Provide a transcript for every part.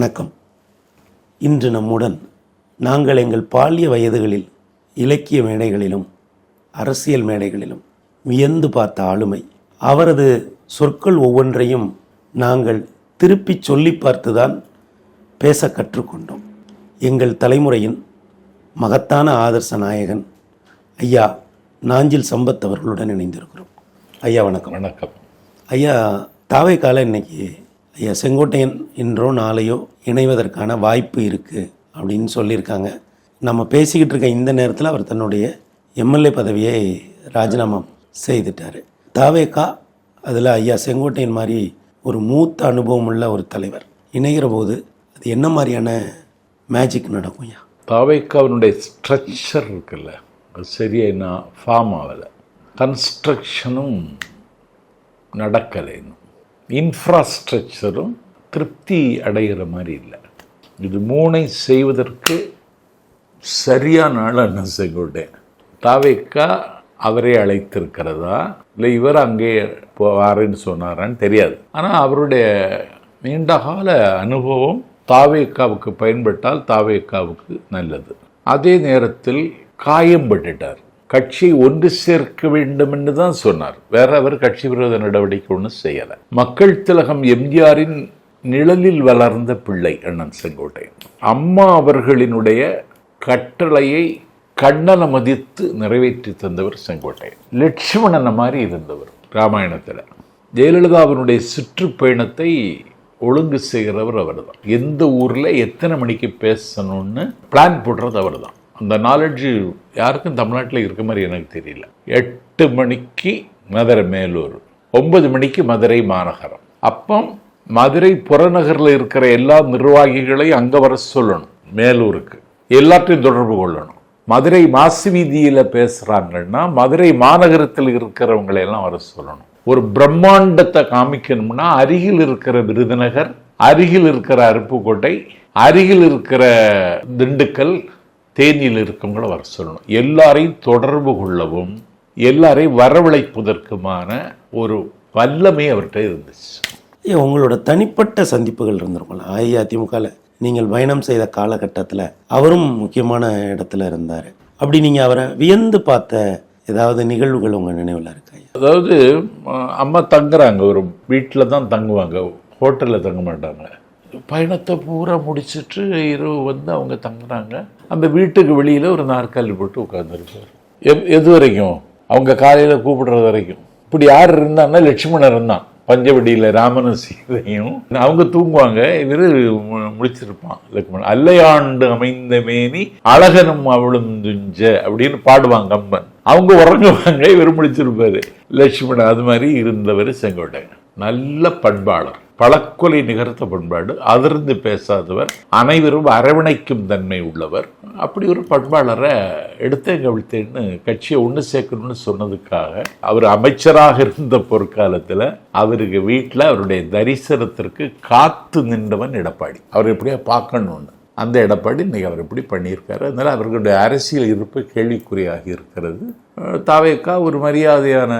வணக்கம். இன்று நம்முடன் நாங்கள் எங்கள் பால்ய வயதுகளில் இலக்கிய மேடைகளிலும் அரசியல் மேடைகளிலும் வியந்து பார்த்த ஆளுமை அவரது சொற்கள் ஒவ்வொன்றையும் நாங்கள் திருப்பிச் சொல்லி பார்த்துதான் பேச கற்றுக்கொண்டோம். எங்கள் தலைமுறையின் மகத்தான ஆதர்ச நாயகன் ஐயா நாஞ்சில் சம்பத் அவர்களுடன் இணைந்திருக்கிறோம். ஐயா வணக்கம். வணக்கம். ஐயா தாவை கால இன்னைக்கு ஐயா செங்கோட்டையன் இன்றோ நாளையோ இணைவதற்கான வாய்ப்பு இருக்குது அப்படின்னு சொல்லியிருக்காங்க. நம்ம பேசிக்கிட்டு இருக்க இந்த நேரத்தில் அவர் தன்னுடைய எம்எல்ஏ பதவியை ராஜினாமா செய்துட்டார். தாவேக்கா அதில் ஐயா செங்கோட்டையன் மாதிரி ஒரு மூத்த அனுபவம் உள்ள ஒரு தலைவர். இணைகிற போது அது என்ன மாதிரியான மேஜிக் நடக்கும் ஐயா? தாவேக்காவினுடைய ஸ்ட்ரக்சர் இருக்குல்ல அது சரியா இன்னும் ஃபார்ம் ஆகலை. கன்ஸ்ட்ரக்ஷனும் நடக்கலை இன்னும். இன்ஃப்ராஸ்ட்ரக்சரும் திருப்தி அடைகிற மாதிரி இல்லை. இது மூணை செய்வதற்கு சரியான ஆளை நான் செங்கோட்டேன் தாவேக்கா அவரே அழைத்திருக்கிறதா? இல்லை இவர் அங்கே போவாருன்னு சொன்னாரான்னு தெரியாது. ஆனால் அவருடைய நீண்டகால அனுபவம் தாவேக்காவுக்கு பயன்பட்டால் தாவேக்காவுக்கு நல்லது. அதே நேரத்தில் காயம் பட்டுட்டார் கட்சி ஒன்று சேர்க்க வேண்டும் என்று தான் சொன்னார். வேற அவர் கட்சி விரோத நடவடிக்கை ஒன்றும் செய்யலை. மக்கள் திலகம் எம்ஜிஆரின் நிழலில் வளர்ந்த பிள்ளை அண்ணன் செங்கோட்டையன் அம்மா அவர்களினுடைய கட்டளையை கண்ணன மதித்து நிறைவேற்றி தந்தவர் செங்கோட்டையன் லட்சுமணன மாதிரி இருந்தவர் ராமாயணத்தில். ஜெயலலிதாவினுடைய சுற்றுப்பயணத்தை ஒழுங்கு செய்கிறவர் அவர் தான் எந்த ஊரில் எத்தனை மணிக்கு பேசணும்னு பிளான் போடுறது அவர் தான் அந்த நாலெட்ஜு யாருக்கும் தமிழ்நாட்டில் இருக்க மாதிரி எனக்கு தெரியல. எட்டு மணிக்கு மதுரை மேலூர் ஒன்பது மணிக்கு மதுரை மாநகரம். அப்போ மதுரை புறநகரில் இருக்கிற எல்லா நிர்வாகிகளையும் அங்கே வர சொல்லணும் மேலூருக்கு. எல்லாத்தையும் தொடர்பு கொள்ளணும். மதுரை மாசு வீதியில் பேசுகிறாங்கன்னா மதுரை மாநகரத்தில் இருக்கிறவங்களையெல்லாம் வர சொல்லணும். ஒரு பிரம்மாண்டத்தை காமிக்கணும்னா அருகில் இருக்கிற விருதுநகர் அருகில் இருக்கிற அருப்புக்கோட்டை அருகில் இருக்கிற திண்டுக்கல் தேனியில் இருக்கவங்கள வர சொல்லணும். எல்லாரையும் தொடர்பு கொள்ளவும் எல்லாரையும் வரவழைப்பதற்குமான ஒரு வல்லமை அவர்கிட்ட இருந்துச்சு. உங்களோட தனிப்பட்ட சந்திப்புகள் இருந்திருக்கும்ல. அஇஅதிமுகவில் நீங்கள் பயணம் செய்த காலகட்டத்தில் அவரும் முக்கியமான இடத்துல இருந்தார். அப்படி நீங்கள் அவரை வியந்து பார்த்த ஏதாவது நிகழ்வுகள் உங்கள் நினைவில் இருக்கா? அதாவது அம்மா தங்குறாங்க. ஒரு வீட்டில் தான் தங்குவாங்க. ஹோட்டலில் தங்க மாட்டாங்க. பயணத்தை பூரா முடிச்சிட்டு இரவு வந்து அவங்க தங்குறாங்க. அந்த வீட்டுக்கு வெளியில் ஒரு நாற்காலி போட்டு உட்காந்துருப்பார் எப் எது வரைக்கும்? அவங்க காலையில் கூப்பிடுறது வரைக்கும். இப்படி யார் இருந்தான்னா லட்சுமணன் இருந்தான். பஞ்சவடியில் ராமனும் சீதையும். அவங்க தூங்குவாங்க. இவர் முடிச்சிருப்பான் லக்ஷ்மணன் அல்லையாண்டு அமைந்த மேனி அழகனும் அவளும் துஞ்ச அப்படின்னு பாடுவாங்க அம்மன் அவங்க உறங்குவாங்க. இவர் முடிச்சிருப்பாரு லட்சுமணன் அது மாதிரி இருந்தவர் செங்கோட்டையன். நல்ல பண்பாளர். பழக்கொலை நிகர்த்த பண்பாடு அதிர்ந்து பேசாதவர் அனைவரும் அரவணைக்கும் தன்மை உள்ளவர். அப்படி ஒரு பண்பாளரை எடுத்தேன் கவிழ்த்தேன்னு கட்சியை ஒன்று சேர்க்கணும்னு சொன்னதுக்காக அவர் அமைச்சராக இருந்த பொற்காலத்தில் அவருக்கு வீட்டில் அவருடைய தரிசனத்திற்கு காத்து நின்றவன் எடப்பாடி. அவர் எப்படியா பார்க்கணும்னு. அந்த எடப்பாடி இன்றைக்கி அவர் எப்படி பண்ணியிருக்காரு. அதனால் அவர்களுடைய அரசியல் இருப்பு கேள்விக்குறியாக இருக்கிறது. தாவேக்கா ஒரு மரியாதையான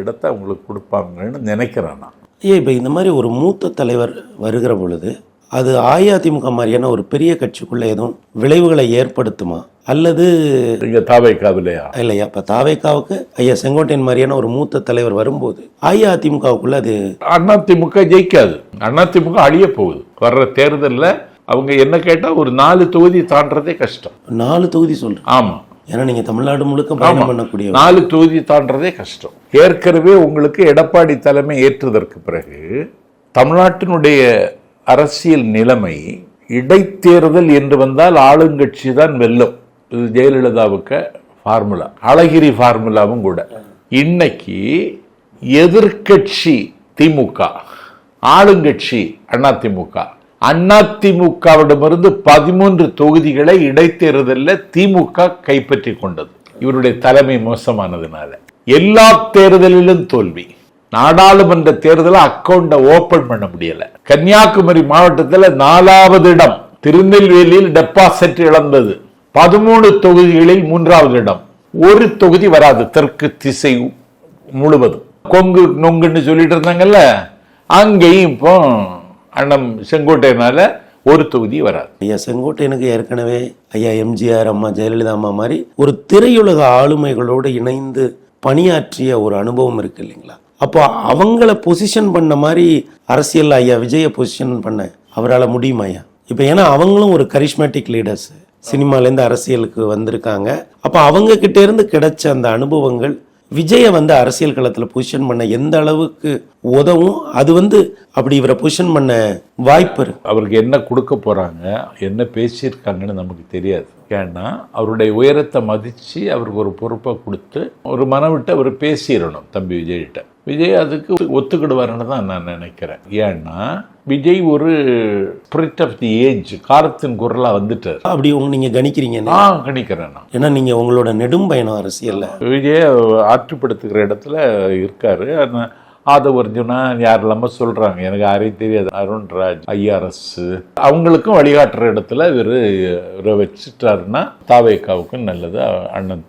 இடத்தை அவங்களுக்கு கொடுப்பாங்கன்னு நினைக்கிறேன் நான். ஐயா இப்போ இந்த மாதிரி ஒரு மூத்த தலைவர் வருகிற பொழுது அது அஇஅதிமுக மாதிரியான ஒரு பெரிய கட்சிக்குள்ளே எதுவும் விளைவுகளை ஏற்படுத்துமா? அல்லது இங்கே தாவேக்காவிலையா இல்லையா? இப்போ தாவேக்காவுக்கு ஐயா செங்கோட்டையன் மாதிரியான ஒரு மூத்த தலைவர் வரும்போது அஇஅதிமுகவுக்குள்ள அது அதிமுக ஜெயிக்காது. அதிமுக அழிய போகுது. வர்ற தேர்தலில் அவங்க என்ன கேட்டால் ஒரு நாலு தொகுதி தாண்டறதே கஷ்டம். நாலு தொகுதி சொல்கிறேன் ஆமாம் ஏன்னா நீங்கள் தமிழ்நாடு முழுக்க பயணம் பண்ணக்கூடிய நாலு தொகுதி தாண்டறதே கஷ்டம். ஏற்கனவே உங்களுக்கு எடப்பாடி தலைமை ஏற்றதற்கு பிறகு தமிழ்நாட்டினுடைய அரசியல் நிலைமை இடைத்தேர்தல் என்று வந்தால் ஆளுங்கட்சி தான் வெல்லும். இது ஜெயலலிதாவுக்கு ஃபார்முலா அழகிரி ஃபார்முலாவும் கூட. இன்னைக்கு எதிர்க்கட்சி திமுக ஆளுங்கட்சி அதிமுக அதிமுகவிடமிருந்து பதிமூன்று தொகுதிகளை இடைத்தேர்தலில் திமுக கைப்பற்றி கொண்டது. இவருடைய தலைமை மோசமானதுனால. எல்லா தேர்தலிலும் தோல்வி. நாடாளுமன்ற தேர்தலை அக்கௌண்ட ஓபன் பண்ண முடியல. கன்னியாகுமரி மாவட்டத்தில் நாலாவது இடம் திருநெல்வேலியில் டெபாசிட் இழந்தது. பதிமூணு தொகுதிகளில் மூன்றாவது இடம். ஒரு தொகுதி வராது. தெற்கு திசை முழுவதும். கொங்கு நொங்குன்னு சொல்லிட்டு இருந்தாங்கல்ல அங்கேயும் இப்போ அண்ணம் செங்கோட்டையனால ஒரு தொகுதி வராது. ஐயா செங்கோட்டையனுக்கு ஏற்கனவே ஐயா எம்ஜிஆர் அம்மா ஜெயலலிதா அம்மா மாதிரி ஒரு திரையுலக ஆளுமைகளோடு இணைந்து பணியாற்றிய ஒரு அனுபவம் இருக்கு இல்லைங்களா? அப்போ அவங்கள பொசிஷன் பண்ண மாதிரி அரசியல் ஐயா விஜயை பொசிஷன் பண்ண அவரால் முடியுமா ஐயா? இப்போ ஏன்னா அவங்களும் ஒரு கரிஷ்மேட்டிக் லீடர்ஸ் சினிமாலேருந்து அரசியலுக்கு வந்திருக்காங்க. அப்போ அவங்க கிட்டேருந்து கிடைச்ச அந்த அனுபவங்கள் விஜயை வந்து அரசியல் களத்தில் பொசிஷன் பண்ண எந்த அளவுக்கு உதவும் அது வந்து அப்படி இவரை பொசிஷன் பண்ண வாய்ப்பு இருக்கு. அவருக்கு என்ன கொடுக்க போகிறாங்க என்ன பேசியிருக்காங்கன்னு நமக்கு தெரியாது. ஏன்னா அவருடைய உயரத்தை மதிச்சு அவருக்கு ஒரு பொறுப்பை கொடுத்து ஒரு மனம் விட்டு அவர் பேசிடணும் தம்பி விஜய்கிட்ட. விஜய் அதுக்கு ஒத்துக்கிடுவாருன்னு தான் நான் நினைக்கிறேன். ஏன்னா விஜய் ஒரு ஸ்பிரிட் ஆஃப் தி ஏஜ் காலத்தின் குரலா வந்துட்டார். அப்படி உங்க நீங்க கணிக்கிறீங்க நான் கணிக்கிறேன் நான். ஏன்னா நீங்க உங்களோட நெடும் பயணம் அரசியல்ல. விஜய ஆற்றுப்படுத்துகிற இடத்துல இருக்காரு. ஆனா ஆதவர்ஜுனா யார் இல்லாமல் சொல்கிறாங்க எனக்கு யாரையும் தெரியாது. அருண்ராஜ் ஐஆர்எஸ் அவங்களுக்கும் வழிகாட்டுற இடத்துல இவர் இவரை வச்சுட்டாருன்னா தாவேக்காவுக்கும் நல்லது அண்ணன்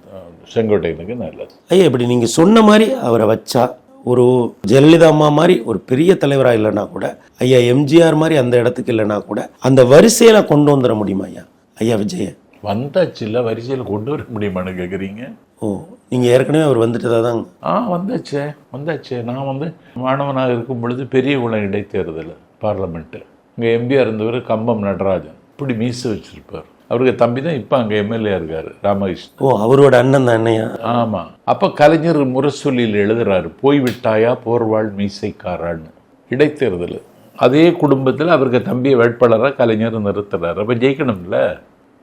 செங்கோட்டையனுக்கு நல்லது. ஐயா இப்படி நீங்க சொன்ன மாதிரி அவரை வச்சா ஒரு ஜெயலலிதா அம்மா மாதிரி ஒரு பெரிய தலைவரா இல்லைன்னா கூட ஐயா எம்ஜிஆர் மாதிரி அந்த இடத்துக்கு இல்லைன்னா கூட அந்த வரிசையில கொண்டு வந்துட முடியுமா ஐயா? ஐயா விஜய. வந்தாச்சு இல்லை வரிசையில் கொண்டு வர முடியுமான்னு கேட்குறீங்க ஓ நீங்க ஏற்கனவே அவர் வந்துட்டதா தான்? ஆ வந்தாச்சே வந்தாச்சே. நான் வந்து மாணவனாக இருக்கும் பொழுது பெரியகுளம் இடைத்தேர்தல் பார்லமெண்ட்டு இங்கே எம்பியாக இருந்தவர் கம்பம் நடராஜன். இப்படி மீசு வச்சிருப்பார். அவருக்கு தம்பி தான் இப்போ அங்கே எம்எல்ஏ இருக்கார் ராமகிருஷ்ணன். ஓ அவரோட அண்ணன் தான் அண்ணையா ஆமாம் அப்போ கலைஞர் முரசொலியில் எழுதுறாரு போய்விட்டாயா போர்வாள் மீசைக்காரான்னு. இடைத்தேர்தல். அதே குடும்பத்தில் அவருக்கு தம்பியை வேட்பாளராக கலைஞர் நிறுத்துறாரு. அப்போ ஜெயிக்கணும்ல?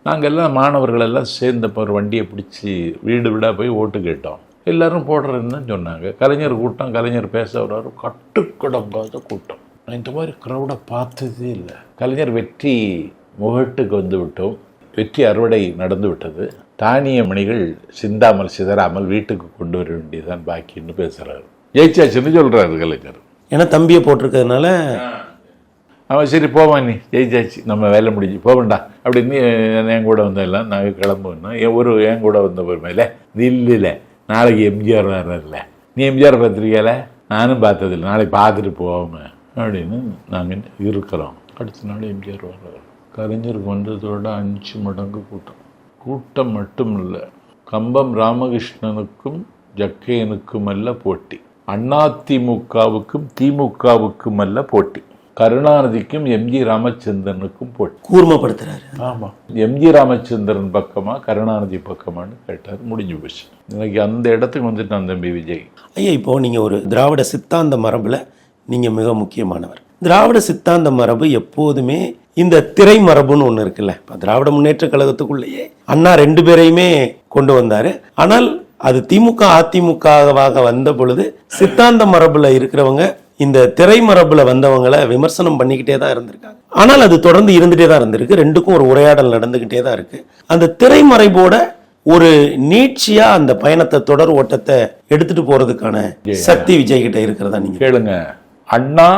நாங்கள் எல்லாம் மாணவர்கள் எல்லாம் சேர்ந்தப்போ ஒரு வண்டியை பிடிச்சி வீடு வீடாக போய் ஓட்டு கேட்டோம். எல்லாரும் போடுறதுன்னு தான் சொன்னாங்க. கலைஞர் கூட்டம் கலைஞர் பேச வர்றாரு. கட்டுக்கடங்காத கூட்டம். நான் இந்த மாதிரி க்ரௌடை பார்த்ததே இல்லை. கலைஞர் வெற்றி முகட்டுக்கு வந்து விட்டோம். வெற்றி அறுவடை நடந்து விட்டது. தானிய மணிகள் சிந்தாமல் சிதறாமல் வீட்டுக்கு கொண்டு வர வேண்டியதுதான் பாக்கின்னு பேசுறாரு. ஜெயிச்சாச்சுன்னு சொல்றாரு கலைஞர். ஏன்னா தம்பியை போட்டிருக்கிறதுனால அவன் சரி போவான் நீ ஜெயிச்சாச்சு. நம்ம வேலை முடிஞ்சு. போவேண்டா அப்படின்னு என் கூட வந்த எல்லாம் நாங்கள் கிளம்புவோம்னா என் ஒரு என் கூட வந்த மேலே இல்லை நாளைக்கு எம்ஜிஆர் வர்றதில்ல நீ எம்ஜிஆர் பார்த்துருக்கல நானும் பார்த்ததில்ல. நாளைக்கு பார்த்துட்டு போவோமே. அப்படின்னு நாங்கள் இருக்கிறோம். அடுத்த நாள் எம்ஜிஆர் வர்றாரு. கலைஞருக்கு வந்ததோட அஞ்சு மடங்கு கூட்டம். கூட்டம் மட்டும் இல்லை கம்பம் ராமகிருஷ்ணனுக்கும் ஜக்கையனுக்கும் அல்ல போட்டி. அதிமுகவுக்கும் திமுகவுக்கும் அல்ல போட்டி. கருணாநிதிக்கும் எம்ஜி ராமச்சந்திரனுக்கும் போட்டி. கூர்மப்படுத்துறாரு. ஆமாம் எம்ஜி ராமச்சந்திரன் பக்கமா கருணாநிதி பக்கமான்னு கேட்டார். முடிஞ்சு போச்சு. இன்னைக்கு அந்த இடத்துக்கு வந்துட்டான் தம்பி விஜய். ஐயா இப்போ நீங்க ஒரு திராவிட சித்தாந்த மரபுல நீங்க மிக முக்கியமானவர். திராவிட சித்தாந்த மரபு எப்போதுமே இந்த திரை மரபுன்னு ஒன்று இருக்குல்ல. இப்போ திராவிட முன்னேற்ற கழகத்துக்குள்ளேயே அண்ணா ரெண்டு பேரையுமே கொண்டு வந்தாரு. ஆனால் அது திமுக அதிமுகவாக வந்த பொழுது சித்தாந்த மரபுல இருக்கிறவங்க இந்த திரை மரபுல வந்தவங்களை விமர்சனம் பண்ணிக்கிட்டே தான் இருந்திருக்காங்க. ஆனால் அது தொடர்ந்து இருந்துட்டே தான் இருந்திருக்கு. ரெண்டுக்கும் ஒரு உரையாடல் நடந்துகிட்டே தான் இருக்கு. அந்த திரைமறைபோட ஒரு நீட்சியா அந்த பயணத்தை தொடர் ஓட்டத்தை எடுத்துட்டு போறதுக்கான சக்தி விஜய் கிட்ட இருக்கிறதா நீங்க கேளுங்க. அண்ணா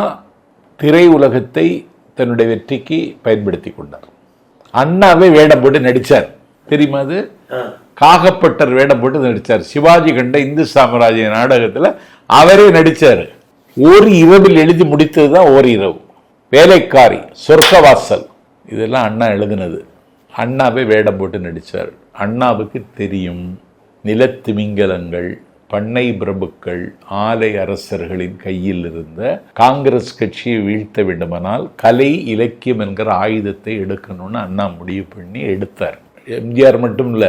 திரை உலகத்தை தன்னுடைய வெற்றிக்கு பயன்படுத்தி கொண்டார். அண்ணாவே வேடம் போட்டு நடிச்சார். தெரியுமா அது? காகப்பட்டர் வேடம் போட்டு நடிச்சார். சிவாஜி கண்ட இந்து சாம்ராஜ்ய நாடகத்துல அவரே நடிச்சார். ஒரு இரவில் எழுதி முடித்தது தான் ஓர் இரவு. வேலைக்காரி சொர்க்கவாசல். இதெல்லாம் அண்ணா எழுதினது. அண்ணாவே வேடம் போட்டு நடிச்சார். அண்ணாவுக்கு தெரியும். நிலத்திமிங்கலங்கள் பண்ணை பிரபுக்கள் ஆலை அரசர்களின் கையில் இருந்த காங்கிரஸ் கட்சியை வீழ்த்த வேண்டுமானால் கலை இலக்கியம் என்கிற ஆயுதத்தை எடுக்கணும்னு அண்ணா முடிவு பண்ணி எடுத்தார். எம்ஜிஆர் மட்டும் இல்ல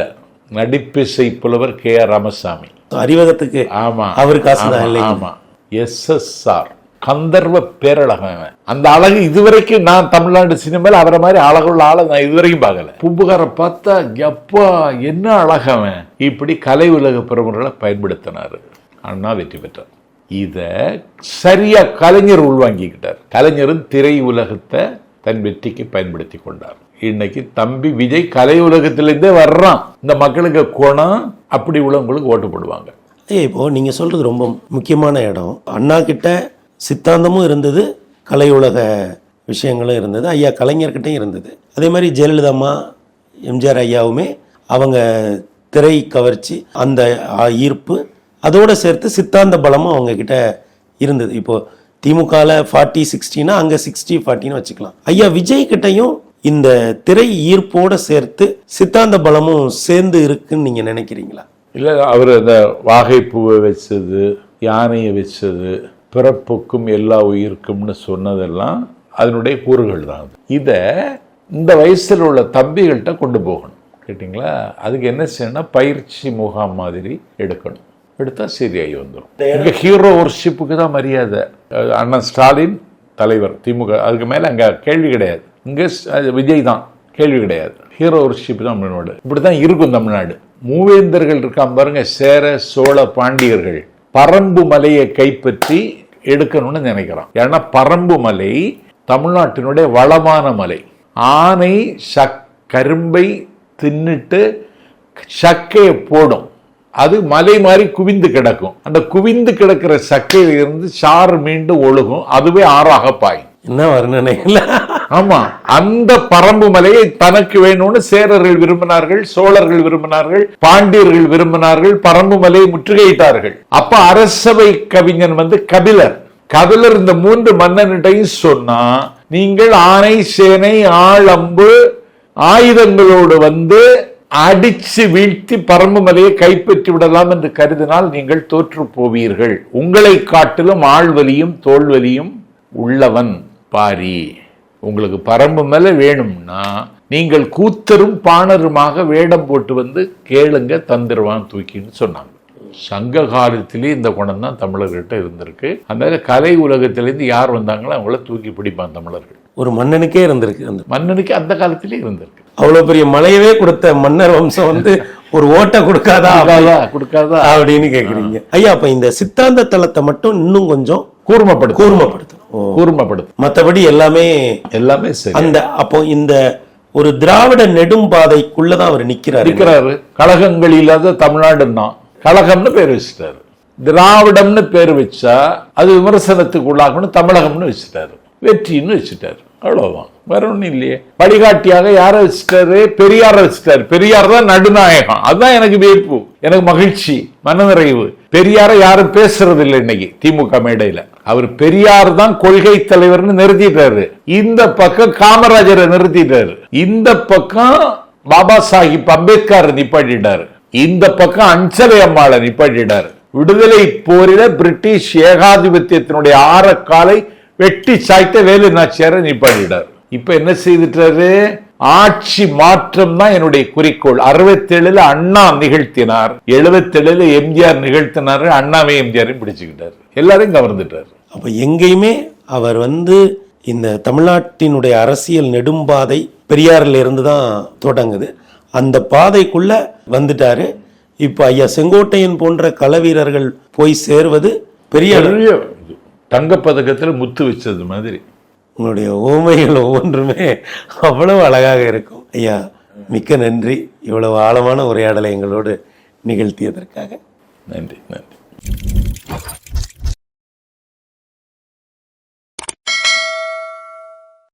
நடிப்பிசை புலவர் கே ஆர் ராமசாமி. அறிவகத்துக்கு ஆமா. அவருக்கு காசுதான் ஆமா, இல்லைங்க. ஆமா. எஸ்எஸ்ஆர். கந்தர்வ பேரழகம் அவன். அந்த அழகு இதுவரைக்கும் நான் தமிழ்நாடு சினிமாவில் அவரை மாதிரி அழகுள்ள ஆளை நான் இதுவரைக்கும் பார்க்கல. பூம்புகாரை பார்த்தா எப்பா என்ன அழகவன் இப்படி கலை உலக பிரமுகர்களை பயன்படுத்தினார். அண்ணா வெற்றி பெற்றார். இதை சரியா கலைஞர் உள்வாங்கிக்கிட்டார். கலைஞரும் திரை உலகத்தை தன் வெற்றிக்கு பயன்படுத்தி கொண்டார். இன்னைக்கு தம்பி விஜய் கலை உலகத்திலேருந்தே வர்றான். இந்த மக்களுக்கு குணம் அப்படி உள்ளவங்களுக்கு ஓட்டு போடுவாங்க. ஐயா இப்போ நீங்கள் சொல்கிறது ரொம்ப முக்கியமான இடம். அண்ணா கிட்ட சித்தாந்தமும் இருந்தது கலையுலக விஷயங்களும் இருந்தது ஐயா கலைஞர்கிட்டையும் இருந்தது. அதே மாதிரி ஜெயலலிதா அம்மா எம்ஜிஆர் ஐயாவுமே அவங்க திரை கவர்ச்சி அந்த ஈர்ப்பு அதோடு சேர்த்து சித்தாந்த பலமும் அவங்கக்கிட்ட இருந்தது. இப்போது திமுகவில் ஃபார்ட்டி சிக்ஸ்டினா அங்கே சிக்ஸ்டி ஃபார்ட்டின்னு வச்சுக்கலாம். ஐயா விஜய் கிட்டையும் இந்த திரை ஈர்ப்போடு சேர்த்து சித்தாந்த பலமும் சேர்ந்து இருக்குன்னு நீங்கள் நினைக்கிறீங்களா? இல்லை அவர் அந்த வாகைப்பூவை வச்சது யானையை வச்சது பிறப்புக்கும் எல்லா உயிருக்கும்னு சொன்னதெல்லாம் அதனுடைய கூறுகள் தான் அது. இதை இந்த வயசில் உள்ள தம்பிகள்கிட்ட கொண்டு போகணும். கேட்டிங்களா? அதுக்கு என்ன செய்யணும்னா பயிற்சி முகாம் மாதிரி எடுக்கணும். எடுத்தா சரியாகி வந்துடும் இங்கே ஹீரோ ஒர்ஷிப்புக்கு தான் மரியாதை. அண்ணன் ஸ்டாலின் தலைவர் திமுக அதுக்கு மேலே அங்கே கேள்வி கிடையாது. இங்கே விஜய் தான். கேள்வி கிடையாது. ஹீரோ ஒர்ஷிப் தான் தமிழ்நாடு இப்படி தான் இருக்கும் தமிழ்நாடு. மூவேந்தர்கள் இருக்கான் பாருங்க சேர சோழ பாண்டியர்கள். பரம்பு மலையை கைப்பற்றி எடுக்கணும்னு நினைக்கிறான். ஏன்னா பரம்பு மலை தமிழ்நாட்டினுடைய வளமான மலை. ஆனை சக் கரும்பை தின்னுட்டு சக்கையை போடும். அது மலை மாதிரி குவிந்து கிடக்கும். அந்த குவிந்து கிடக்கிற சக்கையிலிருந்து சாறு மீண்டும் ஒழுகும். அதுவே ஆறாக பாயும். என்ன வர்ணனை ஆமா. அந்த பரம்பு மலையை தனக்கு வேணும்னு சேரர்கள் விரும்பினார்கள் சோழர்கள் விரும்பினார்கள் பாண்டியர்கள் விரும்பினார்கள் பரம்பு மலையை முற்றுகையிட்டார்கள். அப்ப அரசவை கவிஞன் வந்து கபிலர். கபிலர் இந்த மூன்று மன்னனிட்டையும் சொன்னா நீங்கள் ஆனை சேனை ஆளம்பு ஆயுதங்களோடு வந்து அடிச்சு வீழ்த்தி பரம்பு மலையை கைப்பற்றி விடலாம் என்று கருதினால் நீங்கள் தோற்று போவீர்கள். உங்களை காட்டிலும் ஆள்வலியும் தோல்வலியும் உள்ளவன். பாரி உங்களுக்கு பரம்பு மேல வேணும்னா நீங்கள் கூத்தரும் பாணருமாக வேடம் போட்டு வந்து கேளுங்க தந்துருவான் தூக்கின்னு சொன்னாங்க. சங்க காலத்திலே இந்த குணம் தான் தமிழர்கிட்ட இருந்திருக்கு. அந்த கலை உலகத்திலேருந்து யார் வந்தாங்களோ அவங்கள தூக்கி பிடிப்பான் தமிழர்கள். ஒரு மன்னனுக்கே இருந்திருக்கு அந்த மன்னனுக்கு அந்த காலத்திலே இருந்திருக்கு. அவ்வளவு பெரிய மலையவே கொடுத்த மன்னர் வம்சம் வந்து ஒரு ஓட்டை கொடுக்காதா கொடுக்காதா? கொடுக்காதா? அப்படின்னு கேக்குறீங்க. ஐயா அப்ப இந்த சித்தாந்த தளத்தை மட்டும் இன்னும் கொஞ்சம் கூர்மப்படுத்தும் கூர்மைப்படுத்தணும். ஓ. கூர்மப்படுத்தும் மத்தபடி எல்லாமே எல்லாமே சரி. அந்த அப்போ இந்த ஒரு திராவிட நெடும்பாதைக்குள்ளதான் அவர் நிக்கிறாரு. இருக்கிறாரு கழகங்கள் இல்லாத தமிழ்நாடுன்னா கழகம்னு பேர் வச்சுட்டாரு. திராவிடம்னு பேர் வச்சா அது விமர்சனத்துக்கு உள்ளாகும்னு தமிழகம்னு வச்சுட்டாரு. வெற்றின்னு வச்சுட்டாரு. அவ்வளவுதான். வேற ஒண்ணும் இல்லையே. வழிகாட்டியாக யாரை வச்சுட்டாரு? பெரியார வச்சுட்டாரு. பெரியார் தான் நடுநாயகம் அதுதான் எனக்கு வியப்பு. எனக்கு மகிழ்ச்சி மனநிறைவு. பெரியாரை யாரும் பேசுறது இல்லை இன்னைக்கு திமுக மேடையில. அவர் பெரியார் தான் கொள்கை தலைவர்னு நிறுத்திட்டாரு. இந்த பக்கம் காமராஜரை நிறுத்திட்டாரு. இந்த பக்கம் பாபா சாஹிப் அம்பேத்கர் நிப்பாட்டிட்டாரு. இந்த பக்கம் அஞ்சலை அம்மாளை நிப்பாட்டிட்டாரு. விடுதலை போரில பிரிட்டிஷ் ஏகாதிபத்தியத்தினுடைய ஆரக்காலை வெட்டி சாய்த்த வேலு நாச்சியாரை நிப்பாட்டிட்டார். இப்ப என்ன செய்துட்டாரு? ஆட்சி மாற்றம் தான் என்னுடைய குறிக்கோள். அறுபத்தேழுல அண்ணா நிகழ்த்தினார். எழுபத்தேழுல எம்ஜிஆர் நிகழ்த்தினாரு. அண்ணாவே எம்ஜிஆரையும் பிடிச்சுக்கிட்டாரு. எல்லாரையும் கவர்ந்துட்டார். அப்ப எங்கேயுமே அவர் வந்து இந்த தமிழ்நாட்டினுடைய அரசியல் நெடும்பாதை பெரியார்ல இருந்து தான் தொடங்குது. அந்த பாதைக்குள்ள வந்துட்டாரு. இப்ப ஐயா செங்கோட்டையன் போன்ற களவீரர்கள் போய் சேர்வது பெரிய தங்கப்பதக்கத்துல முத்து வச்சது மாதிரி. உங்களுடைய ஊமைகள் ஒவ்வொன்றுமே அவ்வளவு அழகாக இருக்கும். ஐயா மிக்க நன்றி. இவ்வளவு ஆழமான உரையாடலை எங்களோடு நிகழ்த்தியதற்காக. நன்றி நன்றி.